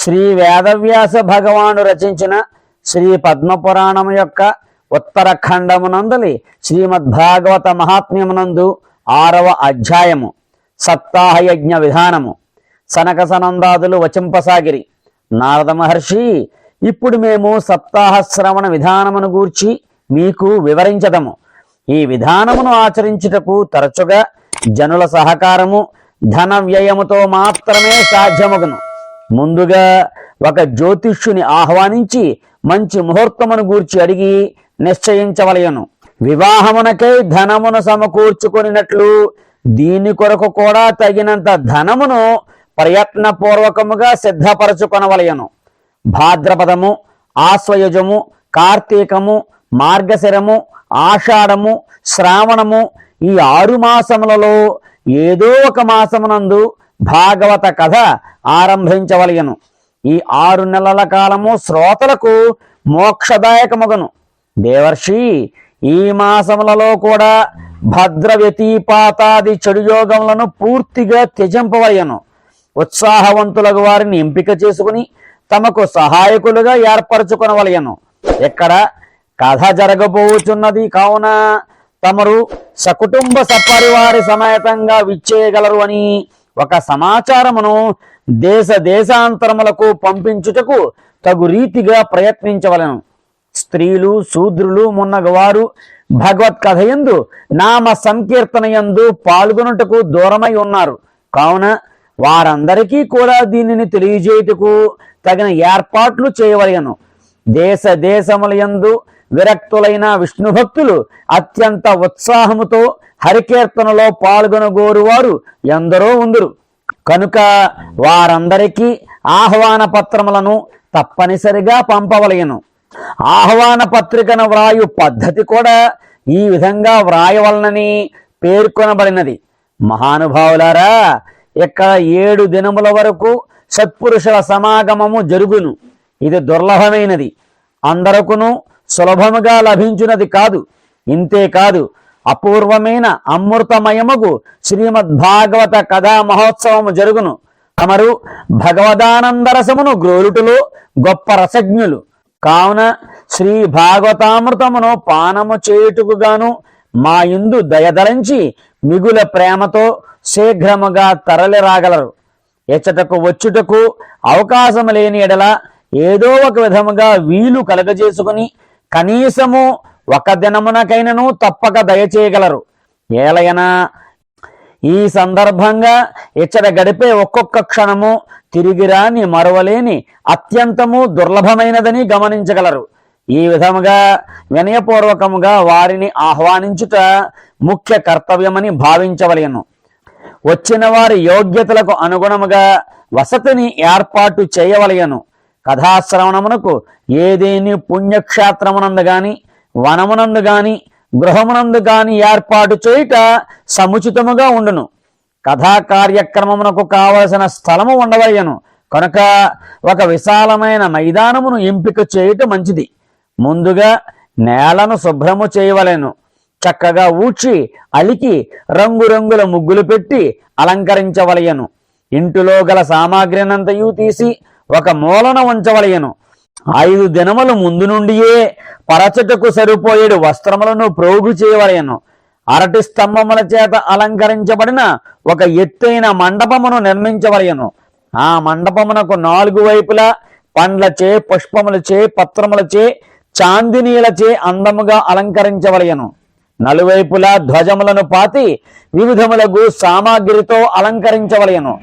శ్రీ వేదవ్యాస భగవాను రచించిన శ్రీ పద్మపురాణం యొక్క ఉత్తర ఖండమునందలి శ్రీమద్భాగవత మహాత్మ్యమునందు ఆరవ అధ్యాయము సప్తాహయజ్ఞ విధానము. సనక సనందాదులు వచింపసాగిరి. నారద మహర్షి ఇప్పుడు మేము సప్తాహ శ్రవణ విధానమును గూర్చి మీకు వివరించదము. ఈ విధానమును ఆచరించుటకు తరచుగా జనుల సహకారము ధన వ్యయముతో మాత్రమే సాధ్యమగును. ముందుగా ఒక జ్యోతిష్యుని ఆహ్వానించి మంచి ముహూర్తమును గూర్చి అడిగి నిశ్చయించవలయను వివాహమునకై ధనమును సమకూర్చుకొనినట్లు దీని కొరకు కూడా తగినంత ధనమును ప్రయత్నపూర్వకముగా సిద్ధపరచుకొనవలయను భాద్రపదము ఆశ్వయుజము కార్తీకము మార్గశిరము ఆషాఢము శ్రావణము ఈ ఆరు మాసములలో ఏదో ఒక మాసమునందు భాగవత కథ ఆరంభించవలయను. ఈ ఆరు నెలల కాలము శ్రోతలకు మోక్షదాయకమగును. దేవర్షి ఈ మాసములలో కూడా భద్ర వ్యతిపాతాది చెడు యోగములను పూర్తిగా త్యజింపవలయను. ఉత్సాహవంతులకు వారిని ఎంపిక చేసుకుని తమకు సహాయకులుగా ఏర్పరచుకునవలయను. ఇక్కడ కథ జరగబోచున్నది కావున తమరు సకుటుంబ సపరివారి సమేతంగా విచ్చేయగలరు అని ఒక సమాచారమును దేశ దేశాంతరములకు పంపించుటకు తగు రీతిగా ప్రయత్నించవలను. స్త్రీలు శూద్రులు మున్నగవారు భగవత్ కథయందు నామ సంకీర్తనయందు పాల్గొనుటకు దూరమై ఉన్నారు. కావున వారందరికీ కూడా దీనిని తెలియజేయుటకు తగిన ఏర్పాట్లు చేయవలయను దేశ దేశములయందు విరక్తులైన విష్ణు భక్తులు అత్యంత ఉత్సాహముతో హరికీర్తనలో పాల్గొనగోరు వారు ఎందరో ఉందరు. కనుక వారందరికీ ఆహ్వాన పత్రములను తప్పనిసరిగా పంపవలయను ఆహ్వాన పత్రికను వ్రాయు పద్ధతి కూడా ఈ విధంగా వ్రాయవలనని పేర్కొనబడినది. మహానుభావులారా ఇక్కడ ఏడు దినముల వరకు సత్పురుషుల సమాగమము జరుగును. ఇది దుర్లభమైనది. అందరకును సులభముగా లభించున్నది కాదు. ఇంతే కాదు అపూర్వమైన అమృతమయముగు శ్రీమద్భాగవత కథా మహోత్సవము జరుగును. తమరు భగవదానందరసమును గ్రోలుటులో గొప్ప రసజ్ఞులు. కావున శ్రీ భాగవతామృతమును పానము చేయుటకు గాను మా ఇందు దయదలంచి మిగుల ప్రేమతో శీఘ్రముగా తరలిరాగలరు ఎచ్చటకు వచ్చుటకు అవకాశం లేని ఎడల ఏదో ఒక విధముగా వీలు కలగజేసుకుని కనీసము ఒక దినమునకైనను తప్పక దయచేయగలరు. ఏలయనా ఈ సందర్భంగా ఇచ్చట గడిపే ఒక్కొక్క క్షణము తిరిగిరాని మరవలేని అత్యంతము దుర్లభమైనదని గమనించగలరు. ఈ విధముగా వినయపూర్వకముగా వారిని ఆహ్వానించుట ముఖ్య కర్తవ్యమని భావించవలను. వచ్చిన వారి యోగ్యతలకు అనుగుణముగా వసతిని ఏర్పాటు చేయవలయను కథాశ్రవణమునకు ఏదేని పుణ్యక్షేత్రమునందు గాని వనమునందు గాని గృహమునందు గాని ఏర్పాటు చేయుట సముచితముగా ఉండును. కథా కార్యక్రమమునకు కావలసిన స్థలము ఉండవయ్యను కనుక ఒక విశాలమైన మైదానమును ఎంపిక చేయుట మంచిది. ముందుగా నేలను శుభ్రము చేయవలెను. చక్కగా ఊడ్చి అలికి రంగురంగుల ముగ్గులు పెట్టి అలంకరించవలయను ఇంటిలో గల సామాగ్రినంతయు తీసి ఒక మూలన ఉంచవలయను ఐదు దినముల ముందు నుండియే పరచటకు సరిపోయేడు వస్త్రములను ప్రోగు చేయవలయను అరటి స్తంభముల చేత అలంకరించబడిన ఒక ఎత్తైన మండపమును నిర్మించవలయను ఆ మండపమునకు నాలుగు వైపులా పండ్లచే పుష్పములచే పత్రములచే చాందినీలచే అందముగా అలంకరించవలయను నలువైపులా ధ్వజములను పాతి వివిధములకు సామాగ్రితో అలంకరించవలయను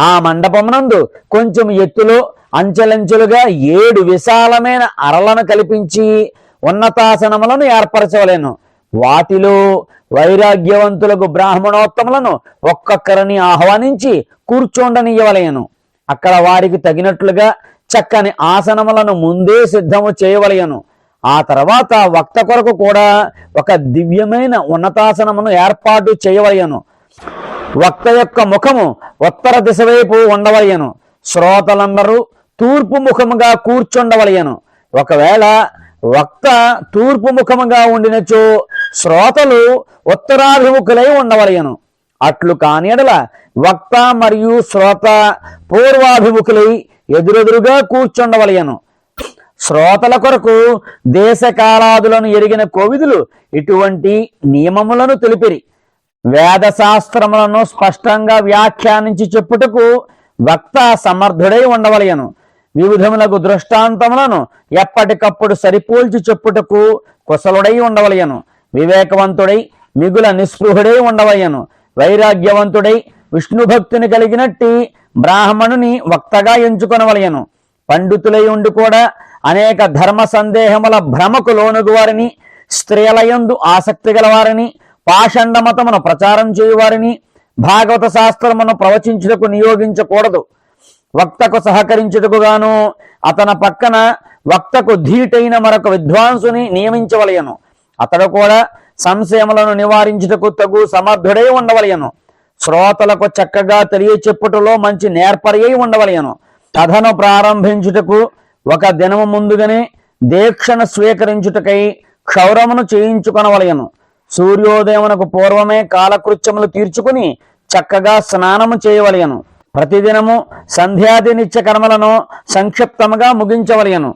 ఆ మండపమునందు కొంచెం ఎత్తులో అంచెలంచెలుగా ఏడు విశాలమైన అరలను కల్పించి ఉన్నతాసనములను ఏర్పరచవలేను. వాటిలో వైరాగ్యవంతులకు బ్రాహ్మణోత్తములను ఒక్కొక్కరిని ఆహ్వానించి కూర్చోండనియవలయను అక్కడ వారికి తగినట్లుగా చక్కని ఆసనములను ముందే సిద్ధము చేయవలయను ఆ తర్వాత వక్త కొరకు కూడా ఒక దివ్యమైన ఉన్నతాసనమును ఏర్పాటు చేయవలయను వక్త యొక్క ముఖము ఉత్తర దిశ వైపు ఉండవలయను శ్రోతలందరూ తూర్పు ముఖముగా కూర్చుండవలయను ఒకవేళ వక్త తూర్పు ముఖముగా ఉండినచో శ్రోతలు ఉత్తరాభిముఖులై ఉండవలయను అట్లు కానిడల వక్త మరియు శ్రోత పూర్వాభిముఖులై ఎదురెదురుగా కూర్చుండవలయను శ్రోతల కొరకు దేశకాలాదులను ఎరిగిన కోవిదులు ఇటువంటి నియమములను తెలిపిరి. వేద శాస్త్రములను స్పష్టంగా వ్యాఖ్యానించి చెప్పుటకు వక్త సమర్థుడై ఉండవలయను వివిధములకు దృష్టాంతములను ఎప్పటికప్పుడు సరిపోల్చి చెప్పుటకు కుశలుడై ఉండవలయను వివేకవంతుడై మిగుల నిస్పృహుడై ఉండవలయను వైరాగ్యవంతుడై విష్ణుభక్తిని కలిగినట్టి బ్రాహ్మణుని వక్తగా ఎంచుకొనవలయను పండితులై ఉండి కూడా అనేక ధర్మ సందేహముల భ్రమకు లోనుగు వారిని స్త్రీలయందు ఆసక్తి గలవారిని పాషండ మతమును ప్రచారం చేయువారిని భాగవత శాస్త్రమును ప్రవచించుటకు నియోగించకూడదు. వక్తకు సహకరించుటకు గాను అతని పక్కన వక్తకు ధీటైన మరొక విద్వాంసుని నియమించవలయను అతడు కూడా సంశయములను నివారించుటకు తగు సమర్థుడై ఉండవలయను శ్రోతలకు చక్కగా తెలియచెప్పుటలో మంచి నేర్పరి ఉండవలయను కథను ప్రారంభించుటకు ఒక దినము ముందుగానే దీక్షను స్వీకరించుటకై క్షౌరమును చేయించుకొనవలయను సూర్యోదయమునకు పూర్వమే కాలకృత్యములు తీర్చుకుని చక్కగా స్నానము చేయవలయను ప్రతిదినము సంధ్యాది నిత్య కర్మలను సంక్షిప్తముగా ముగించవలయను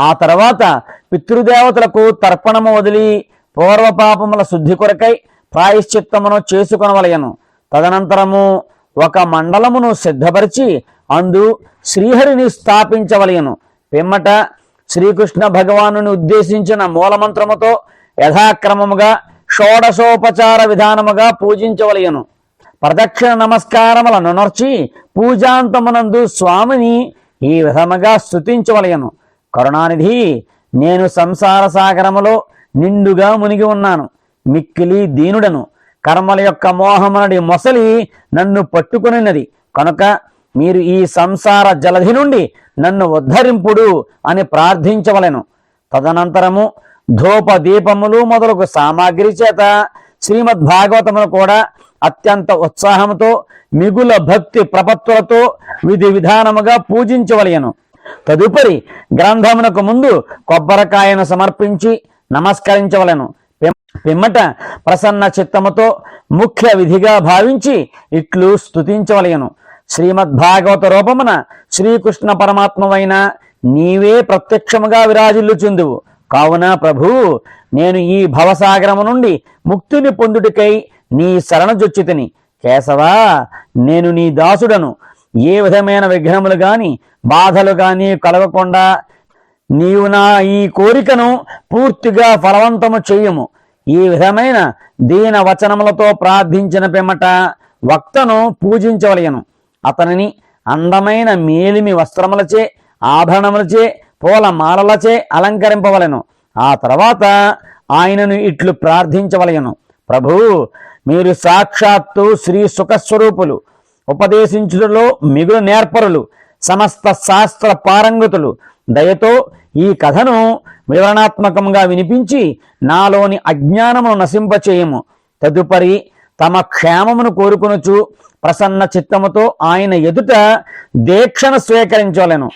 ఆ తర్వాత పితృదేవతలకు తర్పణము వదిలి పూర్వపాపముల శుద్ధి కొరకై ప్రాయశ్చిత్తమును చేసుకొనవలయను తదనంతరము ఒక మండలమును సిద్ధపరిచి అందు శ్రీహరిని స్థాపించవలయను పిమ్మట శ్రీకృష్ణ భగవానుని ఉద్దేశించిన మూలమంత్రముతో యథాక్రమముగా షోడశోపచార విధానముగా పూజించవలయను ప్రదక్షిణ నమస్కారములను నొర్చి పూజాంతమునందు స్వామిని ఈ విధముగా స్థుతించవలయను కరుణానిధి నేను సంసార సాగరములో నిండుగా మునిగి ఉన్నాను. మిక్కిలి దీనుడను కర్మల యొక్క మోహమనడి మొసలి నన్ను పట్టుకునినది కనుక మీరు ఈ సంసార జలధి నుండి నన్ను ఉద్ధరింపుడు అని ప్రార్థించవలెను. తదనంతరము ధూప దీపములు మొదలగు సామాగ్రి చేత శ్రీమద్ భాగవతమును కూడా అత్యంత ఉత్సాహముతో మిగుల భక్తి ప్రపత్తులతో విధి విధానముగా పూజించవలయను తదుపరి గ్రంథమునకు ముందు కొబ్బరికాయను సమర్పించి నమస్కరించవలెను. పిమ్మట ప్రసన్న చిత్తముతో ముఖ్య విధిగా భావించి ఇట్లు స్తుతించవలయను శ్రీమద్భాగవత రూపమున శ్రీకృష్ణ పరమాత్మవైన నీవే ప్రత్యక్షముగా విరాజిల్లుచుందువు. కావున ప్రభు నేను ఈ భవసాగరము నుండి ముక్తిని పొందుటికై నీ శరణజొచ్చితిని కేశవా నేను నీ దాసుడను. ఏ విధమైన విఘ్నములు గాని బాధలు గాని కలగకుండా నీవు నా ఈ కోరికను పూర్తిగా ఫలవంతము చేయము. ఈ విధమైన దీన వచనములతో ప్రార్థించిన పిమ్మట వక్తను పూజించవలయను అతనిని అందమైన మేలిమి వస్త్రములచే ఆభరణములచే పూలమాలలచే అలంకరింపవలను అలంకరింపవలెను. ఆ తర్వాత ఆయనను ఇట్లు ప్రార్థించవలయను ప్రభు మీరు సాక్షాత్తు శ్రీ సుఖస్వరూపులు ఉపదేశించుటలో మిగులు నేర్పరులు సమస్త శాస్త్ర పారంగతులు. దయతో ఈ కథను వివరణాత్మకంగా వినిపించి నాలోని అజ్ఞానమును నశింపచేయము. తదుపరి తమ క్షేమమును కోరుకునుచు ప్రసన్న చిత్తముతో ఆయన ఎదుట దీక్షను స్వీకరించవలెను.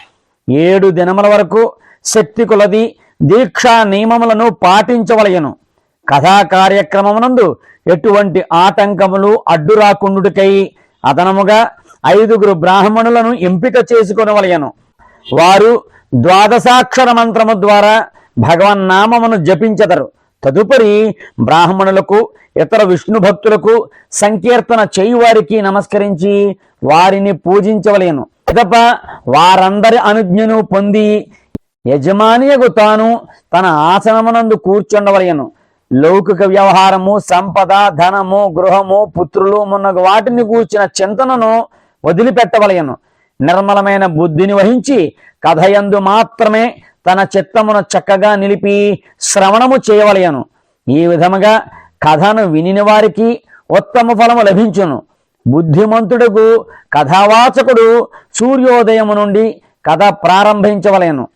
ఏడు దినముల వరకు శక్తి కులది దీక్షా నియమములను పాటించవలయను. కథా కార్యక్రమమునందు ఎటువంటి ఆటంకములు అడ్డు రాకుండుటకై అదనముగా ఐదుగురు బ్రాహ్మణులను ఎంపిక చేసుకునవలయను. వారు ద్వాదశాక్షర మంత్రము ద్వారా భగవన్నామమును జపించదరు. తదుపరి బ్రాహ్మణులకు ఇతర విష్ణు భక్తులకు సంకీర్తన చేయువారికి నమస్కరించి వారిని పూజించవలేను పిదప వారందరి అనుజ్ఞను పొంది యజమానియకు తాను తన ఆసనమునందు కూర్చుండవలయను లౌకిక వ్యవహారము సంపద ధనము గృహము పుత్రులు మున్నగు వాటిని కూర్చిన చింతనను వదిలిపెట్టవలయను నిర్మలమైన బుద్ధిని వహించి కథయందు మాత్రమే తన చిత్తమును చక్కగా నిలిపి శ్రవణము చేయవలయను ఈ విధముగా కథను వినిన వారికి ఉత్తమ ఫలము లభించును. బుద్ధిమంతుడుకు కథావాచకుడు సూర్యోదయము నుండి కథ ప్రారంభించవలేను.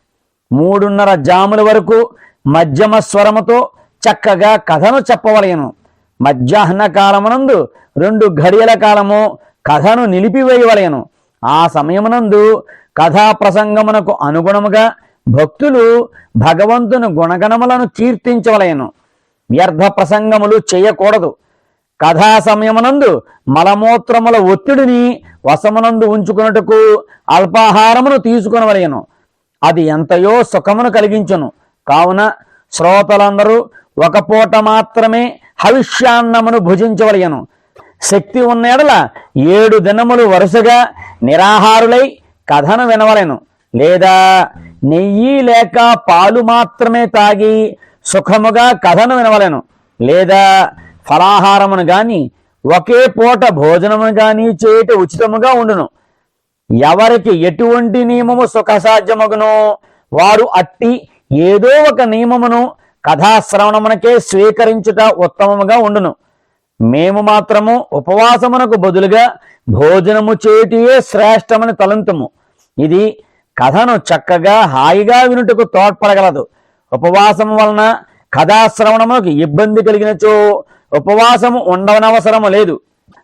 మూడున్నర జాముల వరకు మధ్యమ స్వరముతో చక్కగా కథను చెప్పవలేను. మధ్యాహ్న కాలమునందు రెండు ఘడియల కాలము కథను నిలిపివేయవలేను. ఆ సమయమునందు కథా ప్రసంగమునకు అనుగుణముగా భక్తులు భగవంతుని గుణగణములను కీర్తించవలెను. వ్యర్థ ప్రసంగములు చేయకూడదు. కథా సమయమునందు మలమూత్రముల ఒత్తిడిని వశమునందు ఉంచుకున్నట్టుకు అల్పాహారమును తీసుకునవలయను అది ఎంతయో సుఖమును కలిగించును. కావున శ్రోతలందరూ ఒక పూట మాత్రమే హవిష్యాన్నమును భుజించవలయను శక్తి ఉన్నెడల ఏడు దినములు వరుసగా నిరాహారులై కథను వినవలెను. లేదా నెయ్యి లేక పాలు మాత్రమే తాగి సుఖముగా కథను వినవలెను. లేదా ఫలాహారమును గాని ఒకే పూట భోజనమును గాని చేయట ఉచితముగా ఉండును. ఎవరికి ఎటువంటి నియమము సుఖసాధ్యమగునో? వారు అట్టి ఏదో ఒక నియమమును కథాశ్రవణమునకే స్వీకరించుట ఉత్తమముగా ఉండును. మేము మాత్రము ఉపవాసమునకు బదులుగా భోజనము చేటియే శ్రేష్టమని తలంతుము. ఇది కథను చక్కగా హాయిగా వినుటకు తోడ్పడగలదు. ఉపవాసము వలన కథాశ్రవణమునకు ఇబ్బంది కలిగినచో ఉపవాసము ఉండవనవసరము లేదు.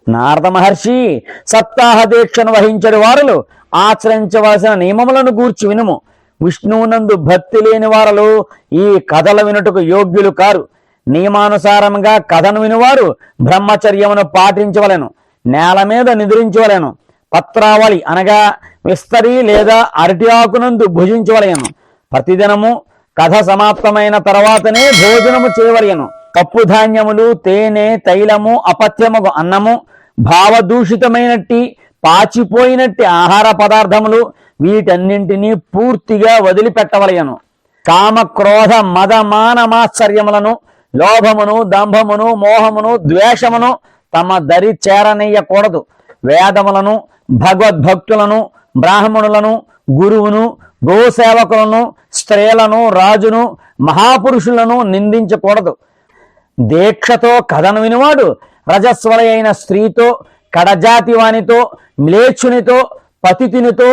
నారద మహర్షి సప్తాహ దీక్షను వహించడి వారులు. ఆచరించవలసిన నియమములను గూర్చి వినుము. విష్ణువునందు భక్తి లేని వారలు ఈ కథల వినుటకు యోగ్యులు కారు. నియమానుసారంగా కథను వినివారు బ్రహ్మచర్యమును పాటించవలెను. నేల మీద నిద్రించవలెను. పత్రావళి అనగా విస్తరి లేదా అరటి ఆకునందు భుజించవలయను ప్రతిదినము కథ సమాప్తమైన తర్వాతనే భోజనము చేయవలయను పప్పు ధాన్యములు తేనె తైలము అపత్యముకు అన్నము భావదూషితమైనట్టి పాచిపోయినట్టి ఆహార పదార్థములు వీటన్నింటినీ పూర్తిగా వదిలిపెట్టవలయను. కామ క్రోధ మద మానమాశ్చర్యములను లోభమును దంభమును మోహమును ద్వేషమును తమ దరి చేరనీయకూడదు. వేదములను భగవద్భక్తులను బ్రాహ్మణులను గురువును గోసేవకులను స్త్రీలను రాజును మహాపురుషులను నిందించకూడదు. దీక్షతో కథను వినివాడు. రజస్వలయైన స్త్రీతో కడజాతి వానితో మ్లేచ్చునితో పతితునితో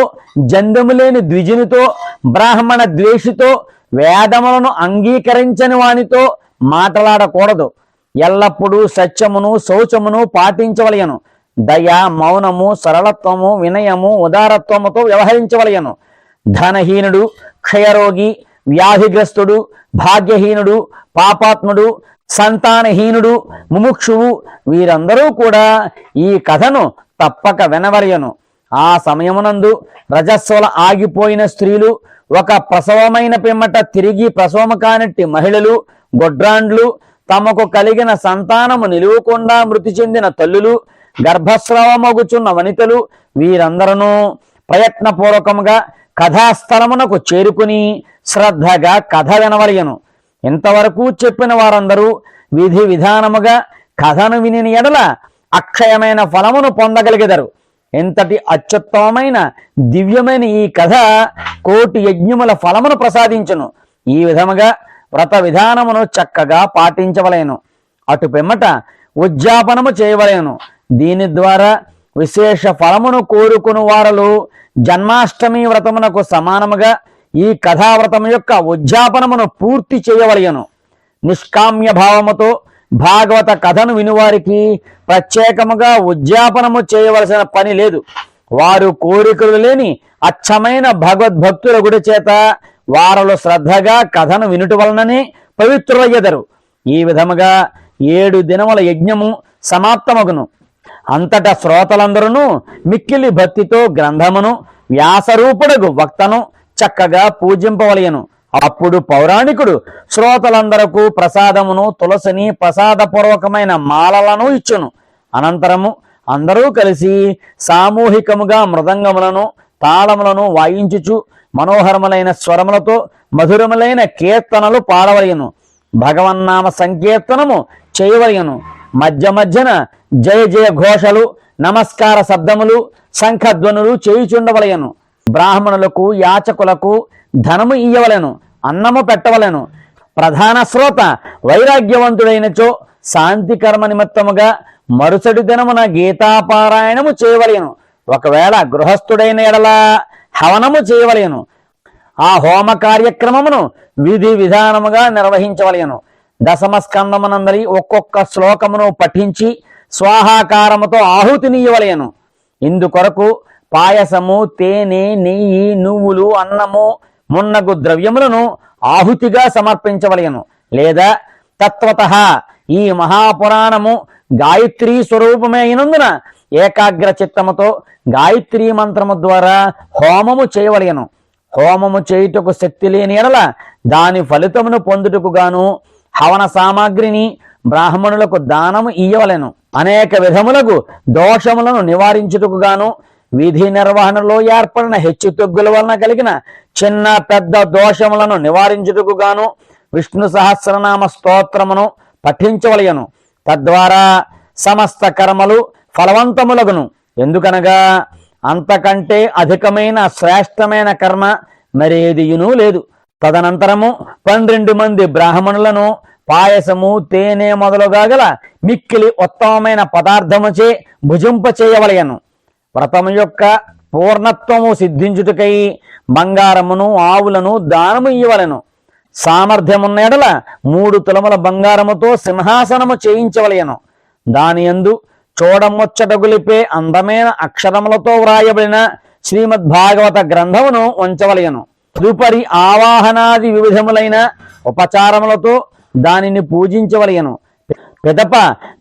జందము లేని ద్విజునితో బ్రాహ్మణ ద్వేషితో వేదములను అంగీకరించని వానితో మాట్లాడకూడదు. ఎల్లప్పుడూ సత్యమును శౌచమును పాటించవలయను. దయ మౌనము సరళత్వము వినయము ఉదారత్వముతో వ్యవహరించవలయను. ధనహీనుడు క్షయరోగి వ్యాధిగ్రస్తుడు భాగ్యహీనుడు పాపాత్ముడు సంతానహీనుడు ముముక్షువు వీరందరూ కూడా ఈ కథను తప్పక వినవరయను. ఆ సమయమునందు రజస్వల ఆగిపోయిన స్త్రీలు ఒక ప్రసవమైన పిమ్మట తిరిగి ప్రసవము కానట్టి మహిళలు గొడ్రాండ్లు తమకు కలిగిన సంతానము నిలువకుండా మృతి చెందిన తల్లులు గర్భస్రావమగుచున్న వనితలు వీరందరూ ప్రయత్నపూర్వకముగా కథాస్థలమునకు చేరుకుని శ్రద్ధగా కథ వినవలయను ఇంతవరకు చెప్పిన వారందరూ విధి విధానముగా కథను వినిన ఎడల అక్షయమైన ఫలమును పొందగలిగెదరు. ఎంతటి అత్యుత్తమమైన దివ్యమైన ఈ కథ కోటి యజ్ఞముల ఫలమును ప్రసాదించును. ఈ విధముగా వ్రత విధానమును చక్కగా పాటించవలేను. అటు పిమ్మట ఉద్యాపనము చేయవలేను. దీని ద్వారా విశేష ఫలమును కోరుకుని వారలు జన్మాష్టమి వ్రతమునకు సమానముగా ఈ కథావ్రతము యొక్క ఉద్యాపనమును పూర్తి చేయవలయను. నిష్కామ్య భావముతో భాగవత కథను వినువారికి ప్రత్యేకముగా ఉద్యాపనము చేయవలసిన పని లేదు. వారు కోరికలు లేని అచ్చమైన భగవద్భక్తుల గుడి చేత వారలు శ్రద్ధగా కథను వినుట వలననే పవిత్రులయ్యదరు. ఈ విధముగా ఏడు దినముల యజ్ఞము సమాప్తమగును. అంతట శ్రోతలందరూ మిక్కిలి భక్తితో గ్రంథమును వ్యాసరూపుడగు వక్తను చక్కగా పూజింపవలయను. అప్పుడు పౌరాణికుడు శ్రోతలందరకు ప్రసాదమును తులసిని ప్రసాదపూర్వకమైన మాలలను ఇచ్చును. అనంతరము అందరూ కలిసి సామూహికముగా మృదంగములను తాళములను వాయించుచు మనోహరములైన స్వరములతో మధురములైన కీర్తనలు పాడవలయను. భగవన్నామ సంకీర్తనము చేయవలయను. మధ్య మధ్యన జయ జయ ఘోషలు నమస్కార శబ్దములు శంఖధ్వనులు చేయుచుండవలయను. బ్రాహ్మణులకు యాచకులకు ధనము ఇయ్యవలను అన్నము పెట్టవలెను. ప్రధాన శ్రోత వైరాగ్యవంతుడైనచో శాంతి కర్మ నిమిత్తముగా మరుసటి దినమున గీతాపారాయణము చేయవలేను. ఒకవేళ గృహస్థుడైన ఎడలా హవనము చేయవలేను. ఆ హోమ కార్యక్రమమును విధి విధానముగా నిర్వహించవలేను. దశమస్కందమునందరి ఒక్కొక్క శ్లోకమును పఠించి స్వాహాకారముతో ఆహుతినియవలెను ఇందుకొరకు పాయసము తేనె నెయ్యి నువ్వులు అన్నము మున్నగు ద్రవ్యములను ఆహుతిగా సమర్పించవలెను. లేదా తత్వత ఈ మహాపురాణము గాయత్రీ స్వరూపమే అయినందున ఏకాగ్ర చిత్తముతో గాయత్రీ మంత్రము ద్వారా హోమము చేయవలయను హోమము చేయుటకు శక్తి లేని ఎడల దాని ఫలితమును పొందుటకు గాను హవన సామాగ్రిని బ్రాహ్మణులకు దానము ఇయ్యవలెను. అనేక విధములకు దోషములను నివారించుటకు గాను విధి నిర్వహణలో ఏర్పడిన హెచ్చుతగ్గుల వలన కలిగిన చిన్న పెద్ద దోషములను నివారించుటకు గాను విష్ణు సహస్రనామ స్తోత్రమును పఠించవలయను. తద్వారా సమస్త కర్మలు ఫలవంతములగును. ఎందుకనగా అంతకంటే అధికమైన శ్రేష్టమైన కర్మ మరేదియునూ లేదు. తదనంతరము పన్నెండు మంది బ్రాహ్మణులను పాయసము తేనె మొదలుగా గల మిక్కిలి ఉత్తమమైన పదార్థముచే భుజింప చేయవలయను వ్రతము యొక్క పూర్ణత్వము సిద్ధించుటకై బంగారమును ఆవులను దానము ఇవ్వలను సామర్థ్యమున్నడల మూడు తులముల బంగారముతో సింహాసనము చేయించవలయను దాని యందు చూడముచ్చట గొలిపే అందమైన అక్షరములతో వ్రాయబడిన శ్రీమద్భాగవత గ్రంథమును ఉంచవలయను తదుపరి ఆవాహనాది వివిధములైన ఉపచారములతో దానిని పూజించవలయను పిదప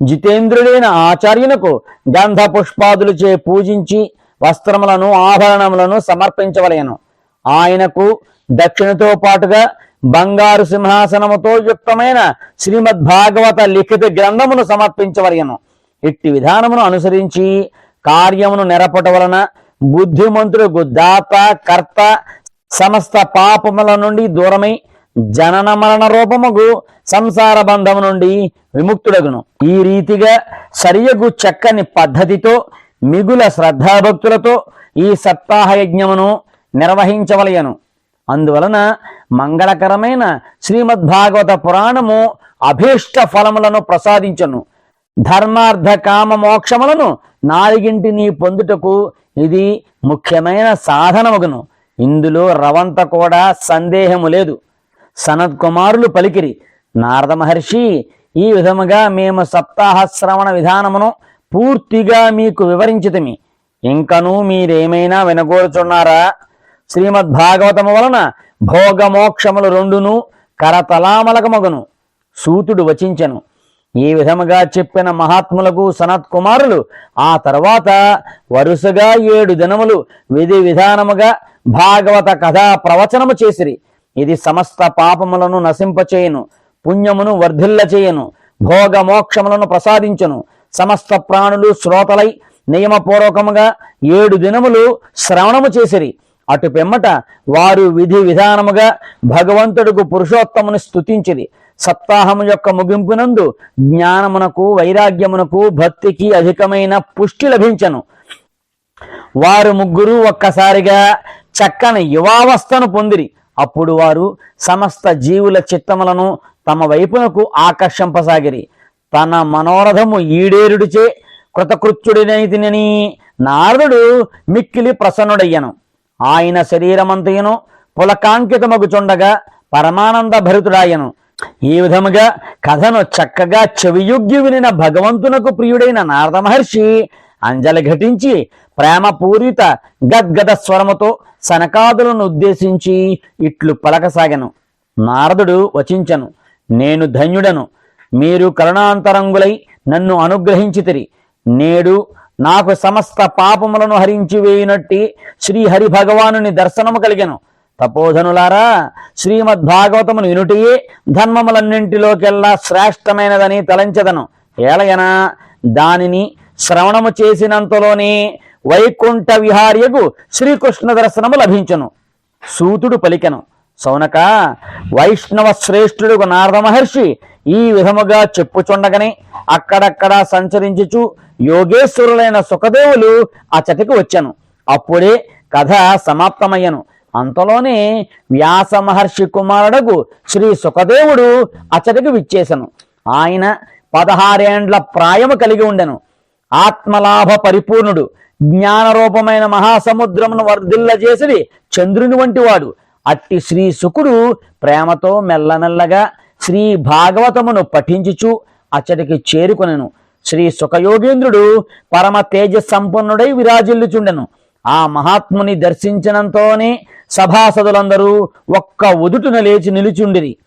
జితేంద్రుడైన ఆచార్యునకు గంధ పుష్పాదులచే పూజించి వస్త్రములను ఆభరణములను సమర్పించవలయను ఆయనకు దక్షిణతో పాటుగా బంగారు సింహాసనముతో యుక్తమైన శ్రీమద్ భాగవత లిఖిత గ్రంథమును సమర్పించవలయను ఇట్టి విధానమును అనుసరించి కార్యమును నెరపట వలన బుద్ధిమంతుడు దాత కర్త సమస్త పాపముల నుండి దూరమై జనన మరణ రూపముగు సంసార బంధము నుండి విముక్తుడగును. ఈ రీతిగా సరియగు చక్కని పద్ధతితో మిగుల శ్రద్ధాభక్తులతో ఈ సప్తాహ యజ్ఞమును నిర్వహించవలయను. అందువలన మంగళకరమైన శ్రీమద్భాగవత పురాణము అభీష్ట ఫలములను ప్రసాదించను. ధర్మార్థ కామ మోక్షములను నాలుగింటిని పొందుటకు ఇది ముఖ్యమైన సాధనమగును. ఇందులో రవంత కూడా సందేహము లేదు. సనత్ కుమారులు పలికిరి. నారద మహర్షి ఈ విధముగా మేము సప్తాహ శ్రవణ విధానమును పూర్తిగా మీకు వివరించితిమి. ఇంకనూ మీరేమైనా వినగోరుచున్నారా? శ్రీమద్భాగవతము వలన భోగమోక్షములు రెండును కరతలామలకమగును. సూతుడు వచించెను. ఈ విధముగా చెప్పిన మహాత్ములకు సనత్ కుమారులు ఆ తర్వాత వరుసగా ఏడు దినములు విధి విధానముగా భాగవత కథా ప్రవచనము చేసిరి. ఇది సమస్త పాపములను నశింపచేయును పుణ్యమును వర్ధిల్ల చేయను భోగ మోక్షములను ప్రసాదించును. సమస్త ప్రాణులు శ్రోతలై నియమపూర్వకముగా ఏడు దినములు శ్రవణము చేసిరి. అటు పిమ్మట వారు విధి విధానముగా భగవంతుడుకు పురుషోత్తముని స్తుతించిరి. సప్తాహము యొక్క ముగింపునందు జ్ఞానమునకు వైరాగ్యమునకు భక్తికి అధికమైన పుష్టి లభించను. వారు ముగ్గురు ఒక్కసారిగా చక్కని యువావస్థను పొందిరి. అప్పుడు వారు సమస్త జీవుల చిత్తములను తమ వైపునకు ఆకర్షింపసాగిరి. తన మనోరథము ఈడేరుడిచే కృతకృత్యుడినైతినని నారదుడు మిక్కిలి ప్రసన్నుడయ్యను. ఆయన శరీరమంతయును పులకాంకితమగుచుండగా పరమానంద భరితుడాయను ఈ విధముగా కథను చక్కగా చెవియుగ్గి వినిన భగవంతునకు ప్రియుడైన నారద మహర్షి అంజలి ఘటించి ప్రేమపూరిత గద్గద స్వరముతో సనకాదులను ఉద్దేశించి ఇట్లు పలకసాగను. నారదుడు వచించను నేను ధన్యుడను. మీరు కరుణాంతరంగులై నన్ను అనుగ్రహించితిరి. నేడు నాకు సమస్త పాపములను హరించి వేయినట్టి శ్రీహరి భగవానుని దర్శనము కలిగను. తపోధనులారా శ్రీమద్భాగవతమును భాగవతమును ధర్మములన్నింటిలోకెల్లా శ్రేష్టమైనదని తలంచెదను. ఏలయన దానిని శ్రవణము చేసినంతలోనే వైకుంఠ విహార్యకు శ్రీకృష్ణ దర్శనము లభించను. సూతుడు పలికెను సౌనక వైష్ణవ శ్రేష్ఠుడు నారద మహర్షి ఈ విధముగా చెప్పుచుండగనే అక్కడక్కడ సంచరించుచు యోగేశ్వరులైన సుఖదేవులు అచటికి వచ్చాను. అప్పుడే కథ సమాప్తమయ్యను. అంతలోనే వ్యాస మహర్షి కుమారుడకు శ్రీ సుఖదేవుడు అచటికి విచ్చేశను ఆయన పదహారేండ్ల ప్రాయము కలిగి ఉండెను. ఆత్మలాభ పరిపూర్ణుడు. జ్ఞానరూపమైన మహాసముద్రమును వర్ధిల్లజేసిది చంద్రుని వంటి వాడు. అట్టి శ్రీ శుకుడు ప్రేమతో మెల్లమెల్లగా శ్రీ భాగవతమును పఠించుచు అచ్చటికి చేరుకొనెను. శ్రీ సుఖయోగేంద్రుడు పరమ తేజ సంపన్నుడై విరాజిల్లుచుండెను. ఆ మహాత్ముని దర్శించినంతోనే సభాసదులందరూ ఒక్క ఉదుటున లేచి నిలుచుండిరి.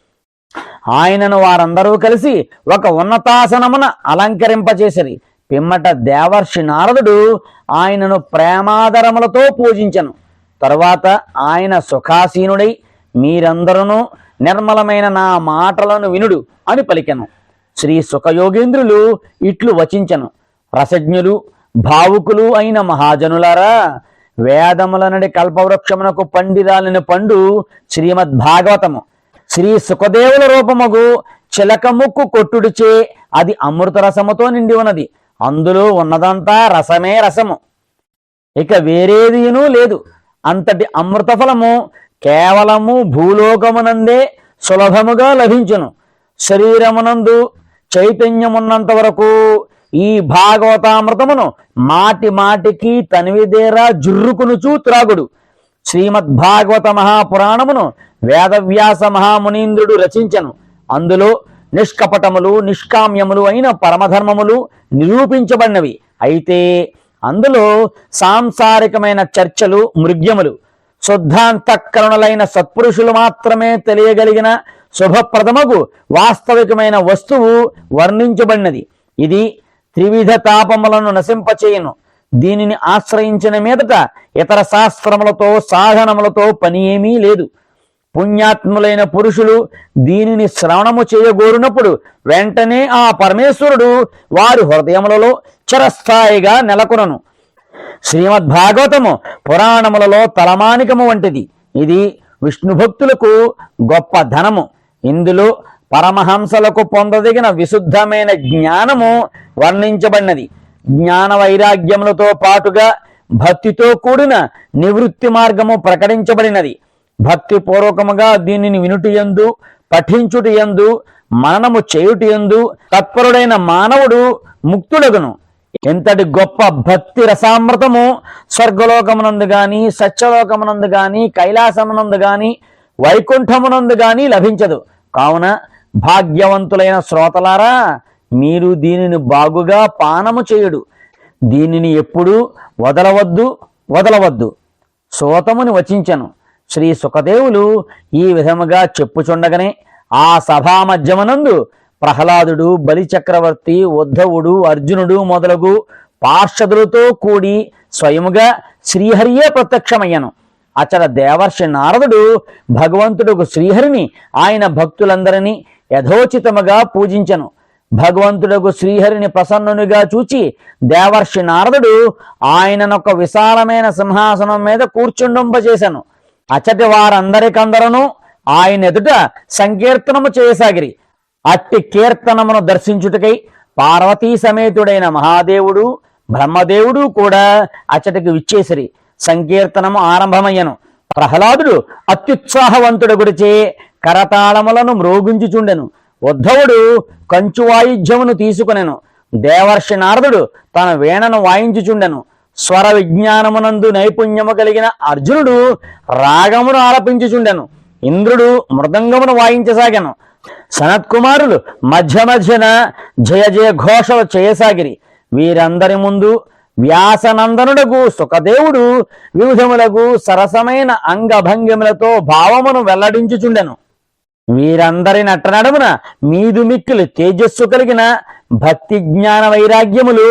ఆయనను వారందరూ కలిసి ఒక ఉన్నతాసనమున అలంకరింపచేసిరి పిమ్మట దేవర్షి నారదుడు ఆయనను ప్రేమాదరములతో పూజించను. తరువాత ఆయన సుఖాసీనుడై మీరందరూ నిర్మలమైన నా మాటలను వినుడు అని పలికెను. శ్రీ సుఖయోగేంద్రులు ఇట్లు వచించను. రసజ్ఞులు భావుకులు అయిన మహాజనులారా వేదములనడి కల్పవృక్షమునకు పండిరాలిన పండు శ్రీమద్భాగవతము. శ్రీ సుఖదేవుల రూపముగు చిలకముక్కు కొట్టుడిచే అది అమృతరసముతో నిండి ఉన్నది. అందులో ఉన్నదంతా రసమే రసము. ఇక వేరేదినూ లేదు. అంతటి అమృతఫలము కేవలము భూలోకమునందే సులభముగా లభించును. శరీరమునందు చైతన్యమున్నంత వరకు ఈ భాగవతామృతమును మాటి మాటికి తనివిదేరా జుర్రుకునుచూ త్రాగుడు. శ్రీమద్ భాగవత మహాపురాణమును వేదవ్యాస మహామునీంద్రుడు రచించను. అందులో నిష్కపటములు నిష్కామ్యములు అయిన పరమధర్మములు నిరూపించబడినవి. అయితే అందులో సాంసారికమైన చర్చలు మృగ్యములు శుద్ధాంతఃకరణులైన సత్పురుషులు మాత్రమే తెలియగలిగిన శుభప్రదమగు వాస్తవికమైన వస్తువు వర్ణించబడినది. ఇది త్రివిధ తాపములను నశింపచేయను. దీనిని ఆశ్రయించిన మీదట ఇతర శాస్త్రములతో సాధనములతో పని ఏమీ లేదు. పుణ్యాత్ములైన పురుషులు దీనిని శ్రవణము చేయగోరినప్పుడు వెంటనే ఆ పరమేశ్వరుడు వారి హృదయములలో చిరస్థాయిగా నెలకొనను. శ్రీమద్భాగవతము పురాణములలో తలమానికము వంటిది. ఇది విష్ణు భక్తులకు గొప్ప ధనము. ఇందులో పరమహంసలకు పొందదగిన విశుద్ధమైన జ్ఞానము వర్ణించబడినది. జ్ఞాన వైరాగ్యములతో పాటుగా భక్తితో కూడిన నివృత్తి మార్గము ప్రకటించబడినది. భక్తి పూర్వకముగా దీనిని వినుటియందు పఠించుటియందు మననము చేయుటియందు తత్పరుడైన మానవుడు ముక్తుడగును. ఎంతటి గొప్ప భక్తి రసామృతము స్వర్గలోకమునందు గాని సత్యలోకమునందు గాని కైలాసమునందు గాని వైకుంఠమునందు గాని లభించదు. కావున భాగ్యవంతులైన శ్రోతలారా మీరు దీనిని బాగుగా పానము చేయుడు. దీనిని ఎప్పుడూ వదలవద్దు వదలవద్దు. సోతముని వచించను. శ్రీ సుఖదేవులు ఈ విధముగా చెప్పుచుండగనే ఆ సభామధ్యమనందు ప్రహ్లాదుడు బలిచక్రవర్తి ఉద్ధవుడు అర్జునుడు మొదలగు పార్షదులతో కూడి స్వయముగా శ్రీహరియే ప్రత్యక్షమయ్యను. అచల దేవర్షి నారదుడు భగవంతుడుకు శ్రీహరిని ఆయన భక్తులందరినీ యథోచితముగా పూజించను. భగవంతుడకు శ్రీహరిని ప్రసన్నునిగా చూచి దేవర్షి నారదుడు ఆయననొక విశాలమైన సింహాసనం మీద కూర్చుండింపజేశాను అచటి వారందరికందరూ ఆయన ఎదుట సంకీర్తనము చేయసాగిరి అట్టి కీర్తనమును దర్శించుటకై పార్వతీ సమేతుడైన మహాదేవుడు బ్రహ్మదేవుడు కూడా అచటికి విచ్చేసిరి. సంకీర్తనము ఆరంభమయ్యను. ప్రహ్లాదుడు అత్యుత్సాహవంతుడు గురిచే కరతాళములను మ్రోగుంచుచుండెను. ఉద్ధవుడు కంచు వాయిద్యమును తీసుకునెను. దేవర్షి నారదుడు తన వీణను వాయించుచుండెను. స్వర విజ్ఞానమునందు నైపుణ్యము కలిగిన అర్జునుడు రాగమును ఆలపించుచుండెను. ఇంద్రుడు మృదంగమును వాయించసాగాను. సనత్కుమారులు మధ్య మధ్యన జయ జయ ఘోషలు చేయసాగిరి. వీరందరి ముందు వ్యాసనందనుడకు సుఖదేవుడు వివిధములకు సరసమైన అంగభంగిములతో భావమును వెల్లడించుచుండెను. వీరందరి నట్టనడమున మీదు మిక్కులు తేజస్సు కలిగిన భక్తి జ్ఞాన వైరాగ్యములు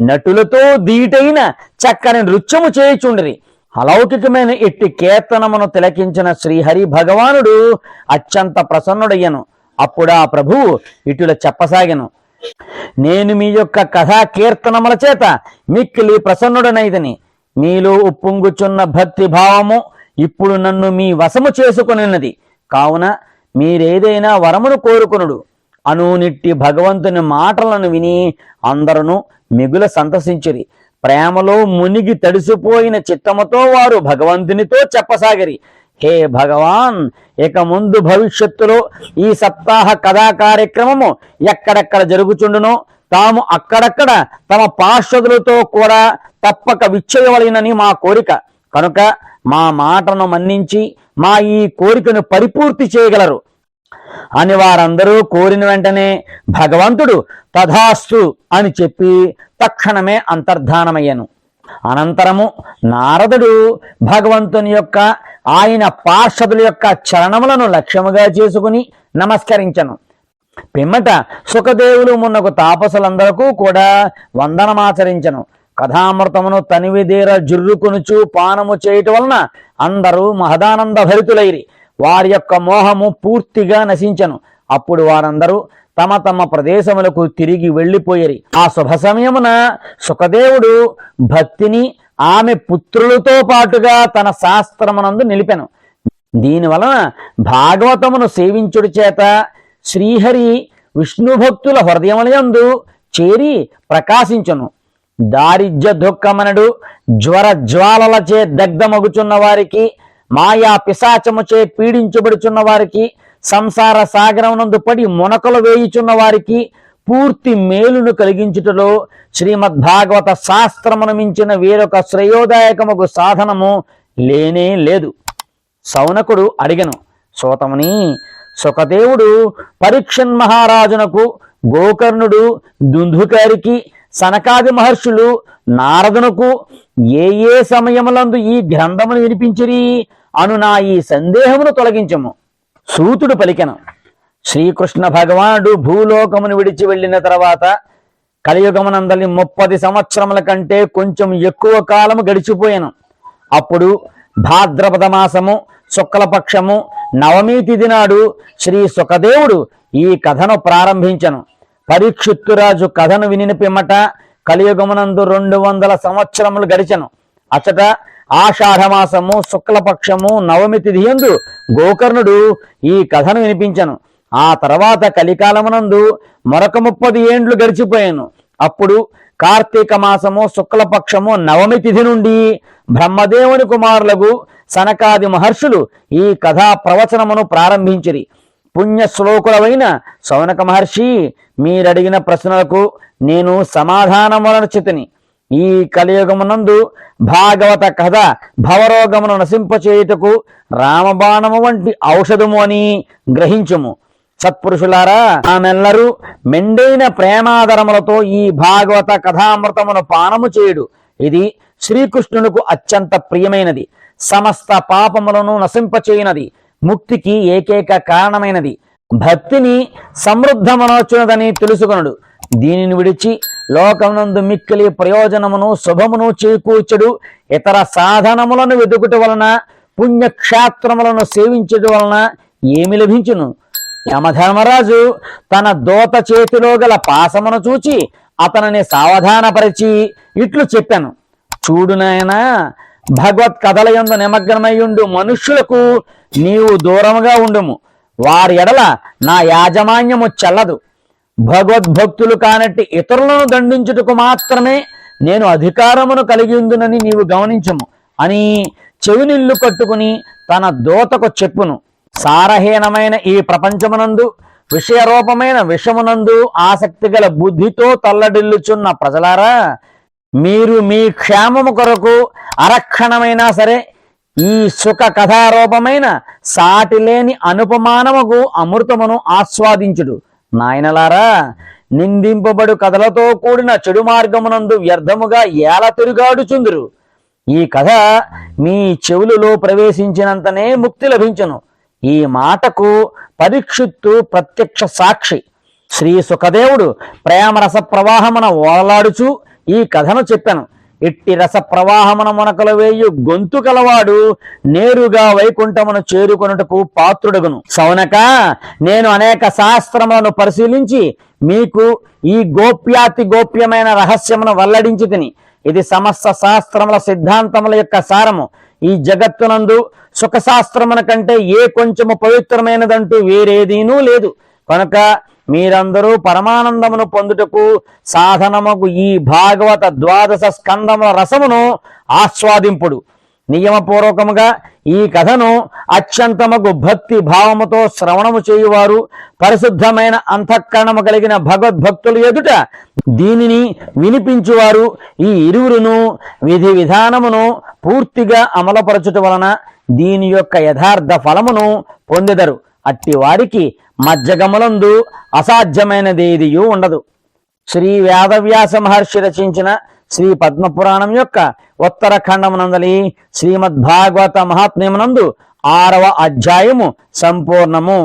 నటులతో దీటైన చక్కని నృత్యము చేయుచుండిరి. అలౌకికమైన ఇట్టి కీర్తనమును తిలకించిన శ్రీహరి భగవానుడు అత్యంత ప్రసన్నుడయ్యను. అప్పుడు ఆ ప్రభువు ఇటుల చెప్పసాగెను. నేను మీ యొక్క కథా కీర్తనముల చేత మిక్కిలి ప్రసన్నుడనైదని. మీలో ఉప్పొంగుచున్న భక్తి భావము ఇప్పుడు నన్ను మీ వశము చేసుకునిన్నది కావున మీరేదైనా వరమును కోరుకునుడు. అనునిట్టి భగవంతుని మాటలను విని అందరూ మిగుల సంతసించిరి. ప్రేమలో మునిగి తడిసిపోయిన చిత్తముతో వారు భగవంతునితో చెప్పసాగిరి. హే భగవాన్ ఇక ముందు భవిష్యత్తులో ఈ సప్తాహ కథా కార్యక్రమము ఎక్కడెక్కడ జరుగుచుండునో తాము అక్కడక్కడ తమ పార్షదులతో కూడా తప్పక విచ్చేయవలనని మా కోరిక. కనుక మా మాటను మన్నించి మా ఈ కోరికను పరిపూర్తి చేయగలరు. అని వారందరూ కోరిన వెంటనే భగవంతుడు తథాస్తు అని చెప్పి తక్షణమే అంతర్ధానమయ్యను. అనంతరము నారదుడు భగవంతుని యొక్క ఆయన పార్షదుల యొక్క చరణములను లక్ష్యముగా చేసుకుని నమస్కరించను. పిమ్మట సుఖదేవులు మున్నకు తాపసులందరకు కూడా వందనమాచరించను. కథామృతమును తనివిదీర జుర్రుకునుచు పానము చేయటం వలన అందరూ మహదానంద భరితులైరి వారి యొక్క మోహము పూర్తిగా నశించను. అప్పుడు వారందరూ తమ తమ ప్రదేశములకు తిరిగి వెళ్ళిపోయేరి. ఆ శుభ సమయమున సుఖదేవుడు భక్తిని ఆమె పుత్రులతో పాటుగా తన శాస్త్రమునందు నిలిపెను. దీనివలన భాగవతమును సేవించుడి చేత శ్రీహరి విష్ణు భక్తుల హృదయములందు చేరి ప్రకాశించును. దారిద్ర్య దుఃఖమనడు జ్వర జ్వాలలచే దగ్ధమగుచున్న వారికి మాయా పిశాచముచే పీడించబడుచున్న వారికి సంసార సాగరమునందు పడి మునకలు వేయుచున్న వారికి పూర్తి మేలును కలిగించుటలో శ్రీమద్భాగవత శాస్త్రమును మించిన వేరొక శ్రేయోదాయకముకు సాధనము లేనే లేదు. సౌనకుడు అడిగను సోతముని సుఖదేవుడు పరీక్షన్ మహారాజునకు గోకర్ణుడు దుందుకారికి సనకాది మహర్షులు నారదునకు ఏ ఏ సమయములందు ఈ గ్రంథమును వినిపించిరి అను నా ఈ సందేహమును తొలగించము. సూతుడు పలికెను శ్రీకృష్ణ భగవానుడు భూలోకమును విడిచి వెళ్ళిన తర్వాత కలియుగమునందలి ముప్పది సంవత్సరముల కంటే కొంచెం ఎక్కువ కాలము గడిచిపోయాను. అప్పుడు భాద్రపద మాసము శుక్లపక్షము నవమి తిథి నాడు శ్రీ సుఖదేవుడు ఈ కథను ప్రారంభించను. పరీక్షిత్తురాజు కథను వినిన పిమ్మట కలియుగమునందు రెండు వందల సంవత్సరములు గడిచెను. అచట ఆషాఢమాసము శుక్లపక్షము నవమి తిథి యందు గోకర్ణుడు ఈ కథను వినిపించను. ఆ తర్వాత కలికాలమునందు మరొక ముప్పది ఏండ్లు గడిచిపోయాను. అప్పుడు కార్తీక మాసము శుక్లపక్షము నవమి తిథి నుండి బ్రహ్మదేవుని కుమారులకు సనకాది మహర్షులు ఈ కథా ప్రవచనమును ప్రారంభించిరి. పుణ్య శ్లోకులమైన సౌనక మహర్షి మీరడిగిన ప్రశ్నలకు నేను సమాధానములను చితిని ఈ కలియుగమునందు భాగవత కథ భవరోగమును నశింపచేయుటకు రామబాణము వంటి ఔషధము అని గ్రహించుము. సత్పురుషులారా ఆమెల్లరూ మెండైన ప్రేమాదరములతో ఈ భాగవత కథామృతమును పానము చేయుడు. ఇది శ్రీకృష్ణునకు అత్యంత ప్రియమైనది. సమస్త పాపములను నశింపచేయునది. ముక్తికి ఏకైక కారణమైనది. భక్తిని సమృద్ధమనవచ్చునదని తెలుసుకొనుడు. దీనిని విడిచి లోకమునందు మిక్కిలి ప్రయోజనమును శుభమును చేకూర్చుడు. ఇతర సాధనములను వెతుకుట వలన పుణ్యక్షేత్రములను సేవించుట వలన ఏమి లభించును? యమధర్మరాజు తన దోత చేతిలో గల పాసమును చూచి అతనిని సావధానపరిచి ఇట్లు చెప్పాను. చూడు నాయనా భగవత్ కథల యందు నిమగ్నమయ్యుండు మనుష్యులకు నీవు దూరముగా ఉండుము. వారి ఎడల నా యాజమాన్యము చెల్లదు. భగవద్భక్తులు కానట్టి ఇతరులను దండించుటకు మాత్రమే నేను అధికారమును కలిగి ఉందునని నీవు గమనించము అని చెవినిల్లు కట్టుకుని తన దోతకు చెప్పును. సారహీనమైన ఈ ప్రపంచమునందు విషయరూపమైన విషమునందు ఆసక్తి గల బుద్ధితో తల్లడిల్లుచున్న ప్రజలారా మీరు మీ క్షేమము కొరకు అరక్షణమైనా సరే ఈ సుఖ కథారూపమైన సాటిలేని అనుపమానముకు అమృతమును ఆస్వాదించుడు. నాయనలారా నిందింపబడు కథలతో కూడిన చెడు మార్గమునందు వ్యర్థముగా ఏల తిరుగాడుచుందురు ఈ కథ మీ చెవులలో ప్రవేశించినంతనే ముక్తి లభించును. ఈ మాటకు పరీక్షిత్తు ప్రత్యక్ష సాక్షి. శ్రీ సుఖదేవుడు ప్రేమరస ప్రవాహమున ఓలలాడుచు ఈ కథను చెప్పాను. ఇట్టి రస ప్రవాహమున మునకలు వేయు గొంతు కలవాడు నేరుగా వైకుంఠమును చేరుకొనుటకు పాత్రుడగును. సౌనక నేను అనేక శాస్త్రములను పరిశీలించి మీకు ఈ గోప్యాతి గోప్యమైన రహస్యమును వెల్లడించి తిని. ఇది సమస్త శాస్త్రముల సిద్ధాంతముల యొక్క సారము. ఈ జగత్తునందు సుఖశాస్త్రమున కంటే ఏ కొంచెము పవిత్రమైనదంటూ వేరేదీనూ లేదు. కనుక మీరందరూ పరమానందమును పొందుటకు సాధనముకు ఈ భాగవత ద్వాదశ స్కందముల రసమును ఆస్వాదింపుడు. నియమపూర్వకముగా ఈ కథను అత్యంతమగు భక్తి భావముతో శ్రవణము చేయువారు పరిశుద్ధమైన అంతఃకరణము కలిగిన భగవద్భక్తులు ఎదుట దీనిని వినిపించువారు ఈ ఇరువురును విధి విధానమును పూర్తిగా అమలుపరచుట వలన దీని యొక్క యథార్థ ఫలమును పొందెదరు. అట్టి వారికి మజ్జగములందు అసాధ్యమైనదేదియూ ఉండదు. శ్రీ వేదవ్యాస మహర్షి రచించిన శ్రీ పద్మపురాణం యొక్క ఉత్తర ఖండమునందలి శ్రీమద్భాగవత మహాత్మ్యమునందు ఆరవ అధ్యాయము సంపూర్ణము.